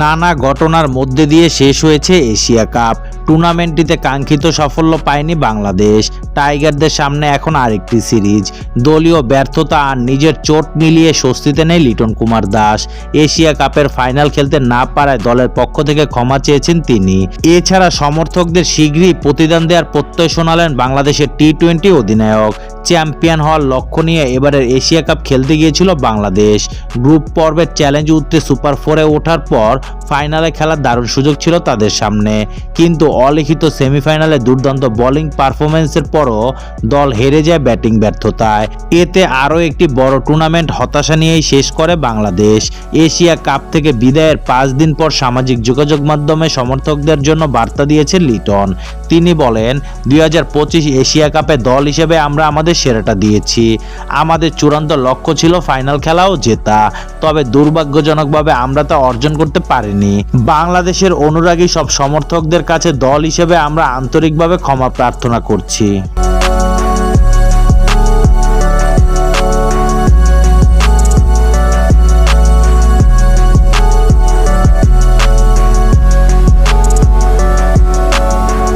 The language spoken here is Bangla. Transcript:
নানা ঘটনার মধ্যে দিয়ে শেষ হয়েছে এশিয়া কাপ। টুর্নামেন্টটিতে কাঙ্ক্ষিত সাফল্য পায়নি বাংলাদেশ। টাইগারদের সামনে এখন আরেকটি সিরিজ। দলীয় ব্যর্থতা আর নিজের চোট মিলিয়ে স্বস্তিতে নেই লিটন কুমার দাস। এশিয়া কাপের ফাইনাল খেলতে না পারায় দলের পক্ষ থেকে ক্ষমা চেয়েছেন তিনি। এছাড়া সমর্থকদের শীঘ্রই প্রতিদান দেওয়ার প্রত্যয় শোনালেন বাংলাদেশের টি টোয়েন্টি অধিনায়ক। চ্যাম্পিয়ন হওয়ার লক্ষ্য নিয়ে এবারের এশিয়া কাপ খেলতে গিয়েছিল বাংলাদেশ। গ্রুপ পর্বের চ্যালেঞ্জ উঠতে সুপার ফোরে ওঠার পর ফাইনালে খেলার দারুণ সুযোগ ছিল তাদের সামনে। কিন্তু অলিখিত সেমিফাইনালে দুর্দান্ত বোলিং পারফরমেন্সের পরও দল হেরে যায় ব্যাটিং ব্যর্থতায়। এতে আরও একটি বড় টুর্নামেন্ট হতাশা নিয়েই শেষ করে বাংলাদেশ। এশিয়া কাপ থেকে বিদায়ের পাঁচ দিন পর সামাজিক যোগাযোগ মাধ্যমে সমর্থকদের জন্য বার্তা দিয়েছে লিটন। তিনি বলেন, দুই হাজার পঁচিশ এশিয়া কাপে দল হিসেবে আমরা আমাদের সেরাটা দিয়েছি। আমাদের চূড়ান্ত লক্ষ্য ছিল ফাইনাল খেলাও জেতা। তবে দুর্ভাগ্যজনকভাবে আমরা তা অর্জন করতে পারিনি। বাংলাদেশের অনুরাগী সব সমর্থকদের কাছে দল হিসেবে আমরা আন্তরিকভাবে ক্ষমা প্রার্থনা করছি।